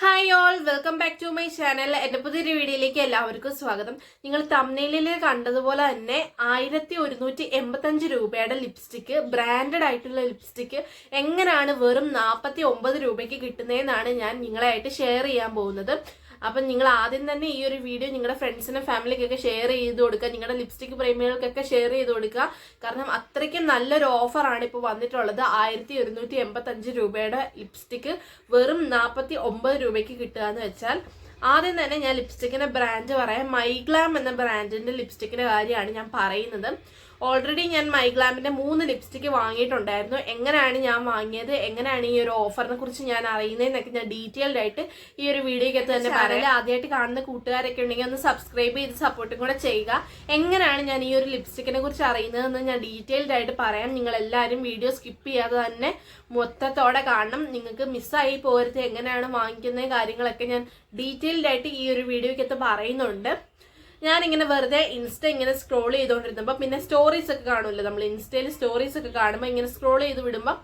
Hi all welcome back to my channel എന്റെ പുതിയൊരു വീഡിയോയിലേക്ക് എല്ലാവർക്കും സ്വാഗതം. നിങ്ങൾ തമ്മിലിൽ കണ്ടതുപോലെ തന്നെ ആയിരത്തി ഒരുന്നൂറ്റി എൺപത്തഞ്ച് രൂപയുടെ ലിപ്സ്റ്റിക്ക് ബ്രാൻഡഡ് ആയിട്ടുള്ള ലിപ്സ്റ്റിക്ക് എങ്ങനെയാണ് വെറും നാൽപ്പത്തി ഒമ്പത് രൂപയ്ക്ക് കിട്ടുന്നതെന്നാണ് ഞാൻ നിങ്ങളായിട്ട് ഷെയർ ചെയ്യാൻ പോകുന്നത്. അപ്പം നിങ്ങൾ ആദ്യം തന്നെ ഈ ഒരു വീഡിയോ നിങ്ങളുടെ ഫ്രണ്ട്സിനും ഫാമിലിക്കൊക്കെ ഷെയർ ചെയ്ത് കൊടുക്കുക. നിങ്ങളുടെ ലിപ്സ്റ്റിക് പ്രേമികൾക്കൊക്കെ ഷെയർ ചെയ്ത് കൊടുക്കുക. കാരണം അത്രയ്ക്കും നല്ലൊരു ഓഫറാണ് ഇപ്പോൾ വന്നിട്ടുള്ളത്. ആയിരത്തി ഒരുന്നൂറ്റി എൺപത്തഞ്ച് രൂപയുടെ ലിപ്സ്റ്റിക് വെറും നാൽപ്പത്തി ഒമ്പത് രൂപയ്ക്ക് കിട്ടുക എന്ന് വെച്ചാൽ ആദ്യം തന്നെ ഞാൻ ലിപ്സ്റ്റിക്കിന്റെ ബ്രാൻഡ് പറയാം. മൈഗ്ലാം എന്ന ബ്രാൻഡിന്റെ ലിപ്സ്റ്റിക്കിന്റെ കാര്യമാണ് ഞാൻ പറയുന്നത്. ഓൾറെഡി ഞാൻ മൈഗ്ലാമിന്റെ മൂന്ന് ലിപ്സ്റ്റിക്ക് വാങ്ങിയിട്ടുണ്ടായിരുന്നു. എങ്ങനെയാണ് ഞാൻ വാങ്ങിയത്? എങ്ങനെയാണ് ഈ ഒരു ഓഫറിനെ കുറിച്ച് ഞാൻ അറിയുന്നതെന്നൊക്കെ ഞാൻ ഡീറ്റെയിൽഡ് ആയിട്ട് ഈ ഒരു വീഡിയോക്കകത്ത് തന്നെ പറയാം. ആദ്യമായിട്ട് കാണുന്ന കൂട്ടുകാരൊക്കെ ഉണ്ടെങ്കിൽ ഒന്ന് സബ്സ്ക്രൈബ് ചെയ്ത് സപ്പോർട്ടും കൂടെ ചെയ്യുക. എങ്ങനെയാണ് ഞാൻ ഈ ഒരു ലിപ്സ്റ്റിക്കിനെ കുറിച്ച് അറിയുന്നതെന്ന് ഞാൻ ഡീറ്റെയിൽഡ് ആയിട്ട് പറയാം. നിങ്ങൾ എല്ലാവരും വീഡിയോ സ്കിപ്പ് ചെയ്യാതെ തന്നെ മൊത്തത്തോടെ കാണണം. നിങ്ങൾക്ക് മിസ്സായി പോരുത് എങ്ങനെയാണ് വാങ്ങിക്കുന്ന കാര്യങ്ങളൊക്കെ ഞാൻ ഡീറ്റെയിൽഡ് ആയിട്ട് ഈ ഒരു വീഡിയോക്കകത്ത് പറയുന്നുണ്ട്. ഞാനിങ്ങനെ വെറുതെ ഇൻസ്റ്റ ഇങ്ങനെ സ്ക്രോൾ ചെയ്തുകൊണ്ടിരുന്നപ്പോൾ പിന്നെ സ്റ്റോറീസ് ഒക്കെ കാണുമല്ലോ നമ്മൾ ഇൻസ്റ്റയിൽ സ്റ്റോറീസ് ഒക്കെ കാണുമ്പോൾ ഇങ്ങനെ സ്ക്രോൾ ചെയ്ത് വിടുമ്പോൾ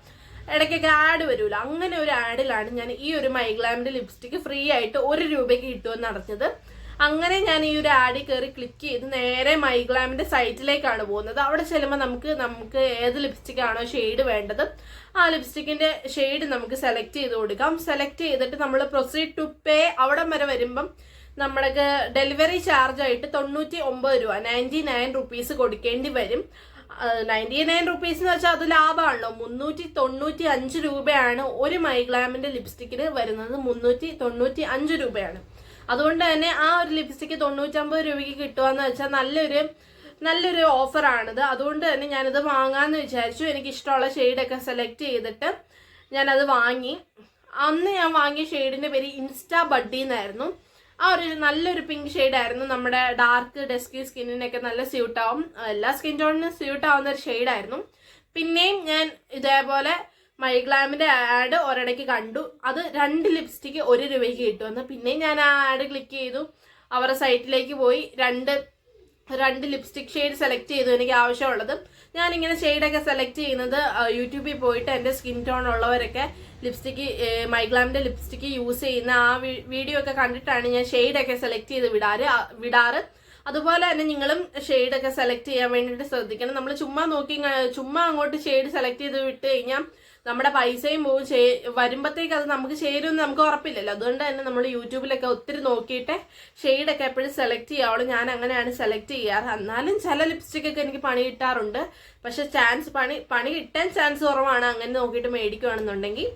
ഇടയ്ക്കൊക്കെ ആഡ് വരുമല്ലോ അങ്ങനെ ഒരു ആഡിലാണ് ഞാൻ ഈ ഒരു മൈഗ്ലാമിന്റെ ലിപ്സ്റ്റിക് ഫ്രീ ആയിട്ട് ഒരു രൂപയ്ക്ക് കിട്ടുമെന്ന് നടത്തിയത് അങ്ങനെ ഞാൻ ഈ ഒരു ആഡിൽ കയറി ക്ലിക്ക് ചെയ്ത് നേരെ മൈഗ്ലാമിന്റെ സൈറ്റിലേക്കാണ് പോകുന്നത്. അവിടെ ചെല്ലുമ്പോൾ നമുക്ക് നമുക്ക് ഏത് ലിപ്സ്റ്റിക് ആണോ ഷെയ്ഡ് വേണ്ടത് ആ ലിപ്സ്റ്റിക്കിന്റെ ഷെയ്ഡ് നമുക്ക് സെലക്ട് ചെയ്ത് കൊടുക്കാം. സെലക്ട് ചെയ്തിട്ട് നമ്മൾ പ്രൊസീഡ് ടു പേ അവിടം വരെ വരുമ്പം നമ്മൾക്ക് ഡെലിവറി ചാർജ് ആയിട്ട് തൊണ്ണൂറ്റി ഒമ്പത് രൂപ നയന്റി നയൻ റുപ്പീസ് കൊടുക്കേണ്ടി വരും. നയന്റി നയൻ റുപ്പീസ് എന്ന് വെച്ചാൽ അത് ലാഭമാണല്ലോ മുന്നൂറ്റി തൊണ്ണൂറ്റി അഞ്ച് രൂപയാണ് ഒരു മൈഗ്ലാമിന്റെ ലിപ്സ്റ്റിക്കിന് വരുന്നത് മുന്നൂറ്റി തൊണ്ണൂറ്റി അഞ്ച് രൂപയാണ്. അതുകൊണ്ട് തന്നെ ആ ഒരു ലിപ്സ്റ്റിക്ക് തൊണ്ണൂറ്റമ്പത് രൂപയ്ക്ക് കിട്ടുകയെന്ന് വെച്ചാൽ നല്ലൊരു നല്ലൊരു ഓഫറാണിത്. അതുകൊണ്ട് തന്നെ ഞാനിത് വാങ്ങാമെന്ന് വിചാരിച്ചു. എനിക്ക് ഇഷ്ടമുള്ള ഷെയ്ഡൊക്കെ സെലക്ട് ചെയ്തിട്ട് ഞാനത് വാങ്ങി. അന്ന് ഞാൻ വാങ്ങിയ ഷെയ്ഡിന്റെ പേര് ഇൻസ്റ്റാ ബഡ്ഡി എന്നായിരുന്നു ആ ഒരു നല്ലൊരു പിങ്ക് ഷെയ്ഡായിരുന്നു നമ്മുടെ ഡാർക്ക് ഡെസ്കി സ്കിന്നിനൊക്കെ നല്ല സ്യൂട്ട് ആവും. എല്ലാ സ്കിൻ ടോണിനും സ്യൂട്ട് ആവുന്ന ഒരു ഷെയ്ഡായിരുന്നു പിന്നെയും ഞാൻ ഇതേപോലെ മൈഗ്ലാമിന്റെ ആഡ് ഒരിടയ്ക്ക് കണ്ടു. അത് രണ്ട് ലിപ്സ്റ്റിക്ക് ഒരു രൂപയ്ക്ക് കിട്ടുമെന്ന്. പിന്നെയും ഞാൻ ആ ആഡ് ക്ലിക്ക് ചെയ്തു. അവരുടെ സൈറ്റിലേക്ക് പോയി. രണ്ട് രണ്ട് ലിപ്സ്റ്റിക് ഷെയ്ഡ് സെലക്ട് ചെയ്തു എനിക്ക് ആവശ്യമുള്ളത്. ഞാനിങ്ങനെ ഷെയ്ഡൊക്കെ സെലക്ട് ചെയ്യുന്നത് യൂട്യൂബിൽ പോയിട്ട് എന്റെ സ്കിൻ ടോൺ ഉള്ളവരൊക്കെ ലിപ്സ്റ്റിക്ക് മൈഗ്ലാമിന്റെ ലിപ്സ്റ്റിക്ക് യൂസ് ചെയ്യുന്ന ആ വീഡിയോ ഒക്കെ കണ്ടിട്ടാണ് ഞാൻ ഷെയ്ഡൊക്കെ സെലക്ട് ചെയ്ത് വിടാറ് വിടാറ്. അതുപോലെ തന്നെ നിങ്ങളും ഷെയ്ഡൊക്കെ സെലക്ട് ചെയ്യാൻ വേണ്ടിയിട്ട് ശ്രദ്ധിക്കണം. നമ്മൾ ചുമ്മാ നോക്കി ചുമ്മാ അങ്ങോട്ട് ഷെയ്ഡ് സെലക്ട് ചെയ്ത് വിട്ട് കഴിഞ്ഞാൽ നമ്മുടെ പൈസയും പോവും വരുമ്പോഴത്തേക്ക് അത് നമുക്ക് ചേരുമെന്ന് നമുക്ക് ഉറപ്പില്ലല്ലോ. അതുകൊണ്ട് തന്നെ നമ്മൾ യൂട്യൂബിലൊക്കെ ഒത്തിരി നോക്കിയിട്ട് ഷെയ്ഡൊക്കെ എപ്പോഴും സെലക്ട് ചെയ്യാവുള്ളൂ ഞാൻ അങ്ങനെയാണ് സെലക്ട് ചെയ്യാറ്. എന്നാലും ചില ലിപ്സ്റ്റിക് ഒക്കെ എനിക്ക് പണി കിട്ടാറുണ്ട്. പക്ഷെ ചാൻസ് പണി പണി കിട്ടാൻ ചാൻസ് കുറവാണ്. അങ്ങനെ നോക്കിയിട്ട് മേടിക്കുകയാണെന്നുണ്ടെങ്കിൽ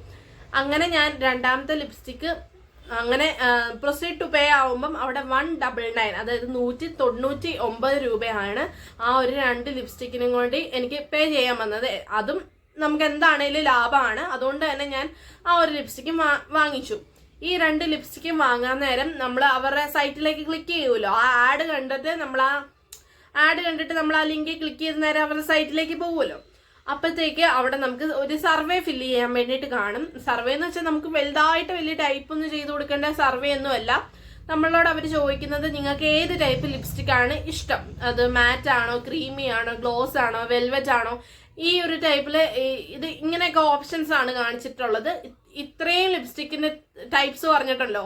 അങ്ങനെ ഞാൻ രണ്ടാമത്തെ ലിപ്സ്റ്റിക്ക് അങ്ങനെ പ്രൊസീഡ് ടു പേ ആവുമ്പം അവിടെ വൺ ഡബിൾ നയൻ അതായത് നൂറ്റി തൊണ്ണൂറ്റി ഒമ്പത് രൂപയാണ് ആ ഒരു രണ്ട് ലിപ്സ്റ്റിക്കിനും കൂടി എനിക്ക് പേ ചെയ്യാൻ വന്നത്. അതും നമുക്ക് എന്താണേലും ലാഭമാണ് അതുകൊണ്ട് തന്നെ ഞാൻ ആ ഒരു ലിപ്സ്റ്റിക്കും വാങ്ങിച്ചു. ഈ രണ്ട് ലിപ്സ്റ്റിക്കും വാങ്ങാൻ നേരം നമ്മൾ അവരുടെ സൈറ്റിലേക്ക് ക്ലിക്ക് ചെയ്യുമല്ലോ ആ ആഡ് കണ്ടിട്ട് നമ്മൾ ആ ആഡ് കണ്ടിട്ട് നമ്മൾ ആ ലിങ്കിൽ ക്ലിക്ക് ചെയ്ത നേരം അവരുടെ സൈറ്റിലേക്ക് പോകുമല്ലോ അപ്പോഴത്തേക്ക് അവിടെ നമുക്ക് ഒരു സർവേ ഫില്ല് ചെയ്യാൻ വേണ്ടിയിട്ട് കാണും. സർവേ എന്ന് വെച്ചാൽ നമുക്ക് വലുതായിട്ട് വലിയ ടൈപ്പ് ഒന്നും ചെയ്ത് കൊടുക്കേണ്ട സർവേ ഒന്നും അല്ല. നമ്മളോട് അവർ ചോദിക്കുന്നത് നിങ്ങൾക്ക് ഏത് ടൈപ്പ് ലിപ്സ്റ്റിക് ആണ് ഇഷ്ടം? അത് മാറ്റ് ആണോ ക്രീമി ആണോ ഗ്ലോസ് ആണോ വെൽവെറ്റ് ആണോ ഈ ഒരു ടൈപ്പിൽ ഇത് ഇങ്ങനെയൊക്കെ ഓപ്ഷൻസ് ആണ് കാണിച്ചിട്ടുള്ളത്. ഇത്രയും ലിപ്സ്റ്റിക്കിന്റെ ടൈപ്സ് പറഞ്ഞിട്ടല്ലോ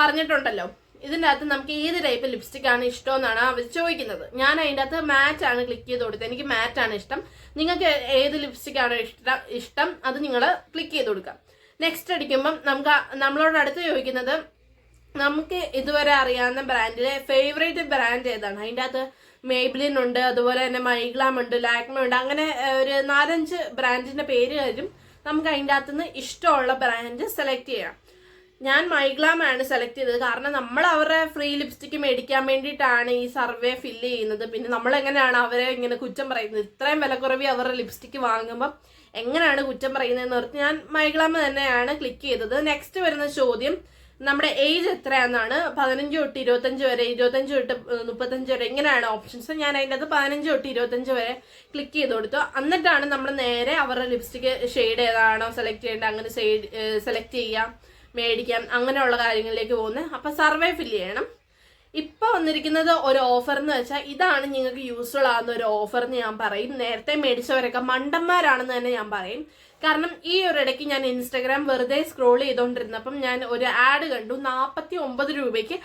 പറഞ്ഞിട്ടുണ്ടല്ലോ. ഇതിന്റെ അകത്ത് നമുക്ക് ഏത് ടൈപ്പ് ലിപ്സ്റ്റിക് ആണ് ഇഷ്ടം എന്നാണ് അവർ ചോദിക്കുന്നത്. ഞാൻ അതിന്റെ അകത്ത് മാറ്റ് ആണ് ക്ലിക്ക് ചെയ്ത് കൊടുത്തത്. എനിക്ക് മാറ്റ് ആണ് ഇഷ്ടം. നിങ്ങൾക്ക് ഏത് ലിപ്സ്റ്റിക് ആണ് ഇഷ്ടം ഇഷ്ടം? അത് നിങ്ങൾ ക്ലിക്ക് ചെയ്ത് കൊടുക്കാം. നെക്സ്റ്റ് അടിക്കുമ്പം നമുക്ക് നമ്മളോട് അടുത്ത് ചോദിക്കുന്നത് നമുക്ക് ഇതുവരെ അറിയാവുന്ന ബ്രാൻഡിലെ ഫേവറേറ്റ് ബ്രാൻഡ് ഏതാണ്? അതിന്റെ അകത്ത് മേബ്ലിൻ ഉണ്ട് അതുപോലെ തന്നെ മൈഗ്ലാം ഉണ്ട് ലാക്മ ഉണ്ട് അങ്ങനെ ഒരു നാലഞ്ച് ബ്രാൻഡിന്റെ പേര് തരും. നമുക്ക് അതിന്റെ അകത്തുനിന്ന് ഇഷ്ടമുള്ള ബ്രാൻഡ് സെലക്ട് ചെയ്യാം. ഞാൻ മൈഗ്ലാം ആണ് സെലക്ട് ചെയ്തത്. കാരണം നമ്മൾ അവരുടെ ഫ്രീ ലിപ്സ്റ്റിക്ക് മേടിക്കാൻ വേണ്ടിയിട്ടാണ് ഈ സർവേ ഫില്ല് ചെയ്യുന്നത്. പിന്നെ നമ്മൾ എങ്ങനെയാണ് അവരെ ഇങ്ങനെ കുറ്റം പറയുന്നത്? ഇത്രയും വിലക്കുറവി അവരുടെ ലിപ്സ്റ്റിക്ക് വാങ്ങുമ്പം എങ്ങനെയാണ് കുറ്റം പറയുന്നതെന്ന് ഓർത്ത് ഞാൻ മൈഗ്ലാം തന്നെയാണ് ക്ലിക്ക് ചെയ്തത്. നെക്സ്റ്റ് വരുന്ന ചോദ്യം നമ്മുടെ ഏജ് എത്രയാണെന്നാണ് പതിനഞ്ച് തൊട്ട് ഇരുപത്തഞ്ച് വരെ ഇരുപത്തഞ്ച് തൊട്ട് മുപ്പത്തഞ്ച് വരെ ഇങ്ങനെയാണ് ഓപ്ഷൻസ് ഞാൻ അതിന്റെ അത് പതിനഞ്ച് തൊട്ട് ഇരുപത്തഞ്ച് വരെ ക്ലിക്ക് ചെയ്ത് കൊടുത്തു. എന്നിട്ടാണ് നമ്മൾ നേരെ അവരുടെ ലിപ്സ്റ്റിക് ഷെയ്ഡ് ഏതാണോ സെലക്ട് ചെയ്യേണ്ടത് അങ്ങനെ സെലക്ട് ചെയ്യാം മേടിക്കാം അങ്ങനെയുള്ള കാര്യങ്ങളിലേക്ക് പോകുന്നത്. അപ്പം സർവേ ഫില്ല് ചെയ്യണം. ഇപ്പൊ വന്നിരിക്കുന്നത് ഒരു ഓഫർ എന്ന് വെച്ചാൽ ഇതാണ് നിങ്ങൾക്ക് യൂസ്ഫുൾ ആകുന്ന ഒരു ഓഫർ എന്ന് ഞാൻ പറയും. നേരത്തെ മേടിച്ചവരൊക്കെ മണ്ടന്മാരാണെന്ന് തന്നെ ഞാൻ പറയും. കാരണം ഈ ഒരു ഇടയ്ക്ക് ഞാൻ ഇൻസ്റ്റാഗ്രാം വെറുതെ സ്ക്രോൾ ചെയ്തുകൊണ്ടിരുന്നപ്പം ഞാൻ ഒരു ആഡ് കണ്ടു. നാൽപ്പത്തി ഒമ്പത് രൂപയ്ക്ക്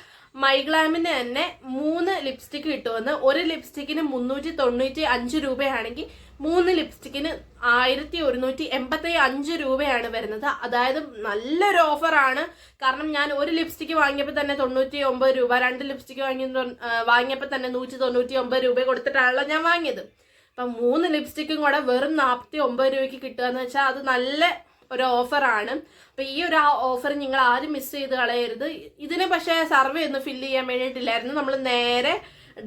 മൈഗ്ലാമിന് തന്നെ മൂന്ന് ലിപ്സ്റ്റിക്ക് കിട്ടുമെന്ന്. ഒരു ലിപ്സ്റ്റിക്കിന് മുന്നൂറ്റി തൊണ്ണൂറ്റി അഞ്ച് രൂപയാണെങ്കിൽ മൂന്ന് ലിപ്സ്റ്റിക്കിന് ആയിരത്തി ഒരുന്നൂറ്റി എൺപത്തി അഞ്ച് രൂപയാണ് വരുന്നത്. അതായത് നല്ലൊരു ഓഫറാണ് കാരണം ഞാൻ ഒരു ലിപ്സ്റ്റിക്ക് വാങ്ങിയപ്പോൾ തന്നെ തൊണ്ണൂറ്റി ഒമ്പത് രൂപ രണ്ട് ലിപ്സ്റ്റിക്ക് വാങ്ങി വാങ്ങിയപ്പോൾ തന്നെ നൂറ്റി തൊണ്ണൂറ്റി ഒമ്പത് രൂപ കൊടുത്തിട്ടാണല്ലോ ഞാൻ വാങ്ങിയത്. അപ്പം മൂന്ന് ലിപ്സ്റ്റിക്കും കൂടെ വെറും നാൽപ്പത്തി ഒമ്പത് രൂപയ്ക്ക് കിട്ടുക എന്ന് വെച്ചാൽ അത് നല്ല ഒരു ഓഫറാണ് അപ്പം ഈ ഒരു ഓഫർ നിങ്ങൾ ആരും മിസ് ചെയ്ത് കളയരുത്. ഇതിന് പക്ഷേ സർവേ ഒന്നും ഫില്ല് ചെയ്യാൻ വേണ്ടിയിട്ടില്ലായിരുന്നു. നമ്മൾ നേരെ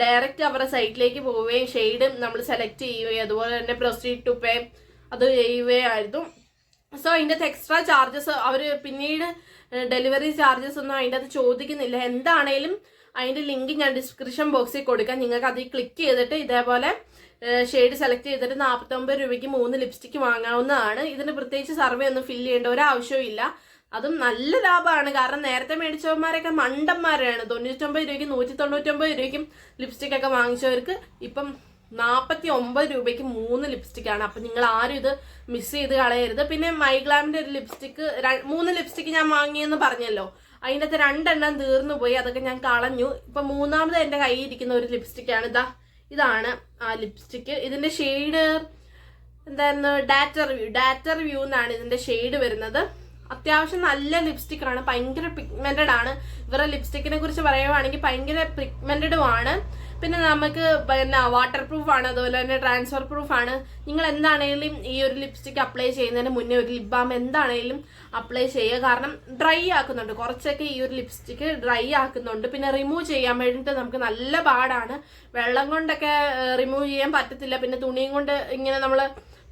ഡയറക്റ്റ് അവരുടെ സൈറ്റിലേക്ക് പോവുകയും ഷെയ്ഡും നമ്മൾ സെലക്ട് ചെയ്യുകയും അതുപോലെ തന്നെ പ്രൊസീഡ് ടു പേ അത് ചെയ്യുകയായിരുന്നു. സോ അതിന്റെ അകത്ത് എക്സ്ട്രാ ചാർജസ് അവർ പിന്നീട് ഡെലിവറി ചാർജസ് ഒന്നും അതിന്റെ അകത്ത് ചോദിക്കുന്നില്ല. എന്താണേലും അതിന്റെ ലിങ്ക് ഞാൻ ഡിസ്ക്രിപ്ഷൻ ബോക്സിൽ കൊടുക്കാം. നിങ്ങൾക്ക് അതിൽ ക്ലിക്ക് ചെയ്തിട്ട് ഇതേപോലെ ഷെയ്ഡ് സെലക്ട് ചെയ്തിട്ട് നാൽപ്പത്തൊമ്പത് രൂപയ്ക്ക് മൂന്ന് ലിപ്സ്റ്റിക്ക് വാങ്ങാവുന്നതാണ്. ഇതിന് പ്രത്യേകിച്ച് സർവേ ഒന്നും ഫില്ല് ചെയ്യേണ്ട ഒരാവശ്യവും ഇല്ല. അതും നല്ല ലാഭമാണ്. കാരണം നേരത്തെ മേടിച്ചവന്മാരൊക്കെ മണ്ടന്മാരാണ്. തൊണ്ണൂറ്റൊമ്പത് രൂപയ്ക്ക് നൂറ്റി തൊണ്ണൂറ്റൊമ്പത് രൂപയ്ക്കും ലിപ്സ്റ്റിക് ഒക്കെ വാങ്ങിച്ചവർക്ക് ഇപ്പം നാൽപ്പത്തി ഒമ്പത് രൂപയ്ക്ക് മൂന്ന് ലിപ്സ്റ്റിക്കാണ് അപ്പം നിങ്ങൾ ആരും ഇത് മിസ് ചെയ്ത് കളയരുത്. പിന്നെ മൈഗ്ലാമിന്റെ ഒരു ലിപ്സ്റ്റിക്ക് മൂന്ന് ലിപ്സ്റ്റിക്ക് ഞാൻ വാങ്ങിയെന്ന് പറഞ്ഞല്ലോ. അതിന്റെ അകത്ത് രണ്ടെണ്ണം തീർന്നു പോയി അതൊക്കെ ഞാൻ കളഞ്ഞു. ഇപ്പം മൂന്നാമത് എന്റെ കയ്യിൽ ഇരിക്കുന്ന ഒരു ലിപ്സ്റ്റിക്കാണ് ഇതാ ഇതാണ് ആ ലിപ്സ്റ്റിക്ക് ഇതിന്റെ ഷെയ്ഡ് എന്തായിരുന്നു? ഡാറ്റർ വ്യൂ ഡാറ്റർ വ്യൂ എന്നാണ് ഇതിന്റെ ഷെയ്ഡ് വരുന്നത്. അത്യാവശ്യം നല്ല ലിപ്സ്റ്റിക് ആണ്. ഭയങ്കര പിഗ്മെന്റഡ് ആണ്. ഇവരുടെ ലിപ്സ്റ്റിക്കിനെ കുറിച്ച് പറയുവാണെങ്കിൽ ഭയങ്കര പിഗ്മെന്റഡും ആണ്. പിന്നെ നമുക്ക് പിന്നെ വാട്ടർ പ്രൂഫ് ആണ് അതുപോലെ തന്നെ ട്രാൻസ്ഫർ പ്രൂഫ് ആണ്. നിങ്ങൾ എന്താണെങ്കിലും ഈ ഒരു ലിപ്സ്റ്റിക് അപ്ലൈ ചെയ്യുന്നതിന് മുന്നേ ഒരു ലിപ് ബാം എന്താണെങ്കിലും അപ്ലൈ ചെയ്യുക. കാരണം ഡ്രൈ ആക്കുന്നുണ്ട്. കുറച്ചൊക്കെ ഈ ഒരു ലിപ്സ്റ്റിക് ഡ്രൈ ആക്കുന്നുണ്ട്. പിന്നെ റിമൂവ് ചെയ്യാൻ വേണ്ടിയിട്ട് നമുക്ക് നല്ല പാടാണ്. വെള്ളം കൊണ്ടൊക്കെ റിമൂവ് ചെയ്യാൻ പറ്റത്തില്ല. പിന്നെ തുണിയും കൊണ്ട് ഇങ്ങനെ നമ്മൾ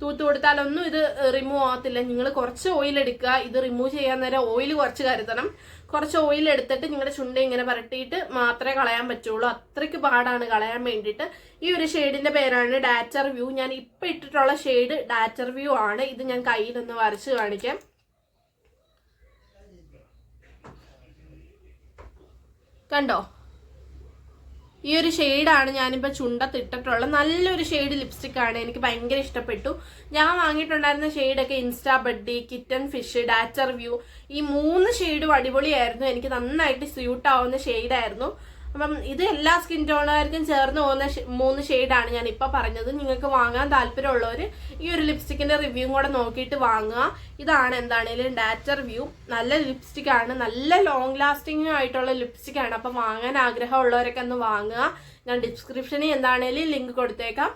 തൂത്ത് കൊടുത്താലൊന്നും ഇത് റിമൂവ് ആകത്തില്ല നിങ്ങൾ കുറച്ച് ഓയിൽ എടുക്കുക. ഇത് റിമൂവ് ചെയ്യാൻ നേരം ഓയിൽ കുറച്ച് കരുതണം. കുറച്ച് ഓയിൽ എടുത്തിട്ട് നിങ്ങളുടെ ചുണ്ട ഇങ്ങനെ പരട്ടിയിട്ട് മാത്രമേ കളയാൻ പറ്റുള്ളൂ. അത്രയ്ക്ക് പാടാണ് കളയാൻ വേണ്ടിയിട്ട്. ഈ ഒരു ഷെയ്ഡിന്റെ പേരാണ് ഡാറ്റർ വ്യൂ ഞാൻ ഇപ്പം ഇട്ടിട്ടുള്ള ഷെയ്ഡ് ഡാറ്റർ വ്യൂ ആണ്. ഇത് ഞാൻ കയ്യിലൊന്ന് വരച്ച് കാണിക്കാം. കണ്ടോ? ഈ ഒരു ഷെയ്ഡാണ് ഞാനിപ്പോൾ ചുണ്ടത്തിട്ടിട്ടുള്ള നല്ലൊരു ഷെയ്ഡ് ലിപ്സ്റ്റിക് ആണ് എനിക്ക് ഭയങ്കര ഇഷ്ടപ്പെട്ടു. ഞാൻ വാങ്ങിയിട്ടുണ്ടായിരുന്ന ഷെയ്ഡൊക്കെ insta buddy kitten fish daughter view. ഈ മൂന്ന് ഷെയ്ഡും അടിപൊളിയായിരുന്നു. എനിക്ക് നന്നായിട്ട് സ്യൂട്ട് ആവുന്ന ഷെയ്ഡായിരുന്നു. അപ്പം ഇത് എല്ലാ സ്കിൻ ടോണുകാർക്കും ചേർന്ന് പോകുന്ന മൂന്ന് ഷെയ്ഡാണ് ഞാൻ ഇപ്പം പറഞ്ഞത്. നിങ്ങൾക്ക് വാങ്ങാൻ താല്പര്യമുള്ളവർ ഈ ഒരു ലിപ്സ്റ്റിക്കിന്റെ റിവ്യൂ കൂടെ നോക്കിയിട്ട് വാങ്ങുക. ഇതാണ് എന്താണേലും ഡാറ്റർ റിവ്യൂ നല്ല ലിപ്സ്റ്റിക് ആണ്. നല്ല ലോങ് ലാസ്റ്റിംഗ് ആയിട്ടുള്ള ലിപ്സ്റ്റിക് ആണ്. അപ്പം വാങ്ങാൻ ആഗ്രഹമുള്ളവരൊക്കെ ഒന്ന് വാങ്ങുക. ഞാൻ ഡിസ്ക്രിപ്ഷനിൽ എന്താണേലും ലിങ്ക് കൊടുത്തേക്കാം.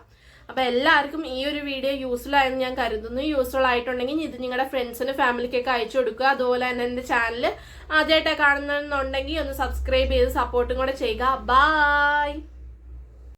അപ്പൊ എല്ലാവർക്കും ഈ ഒരു വീഡിയോ യൂസ്ഫുൾ ആയെന്ന് ഞാൻ കരുതുന്നു. യൂസ്ഫുൾ ആയിട്ടുണ്ടെങ്കിൽ ഇത് നിങ്ങളുടെ ഫ്രണ്ട്സിന് ഫാമിലിക്കൊക്കെ അയച്ചു കൊടുക്കുക. അതുപോലെ തന്നെ എന്റെ ചാനൽ ആദ്യമായിട്ടാണ് കാണുന്നുണ്ടെങ്കിൽ ഒന്ന് സബ്സ്ക്രൈബ് ചെയ്ത് സപ്പോർട്ടും കൂടെ ചെയ്യുക. ബായ്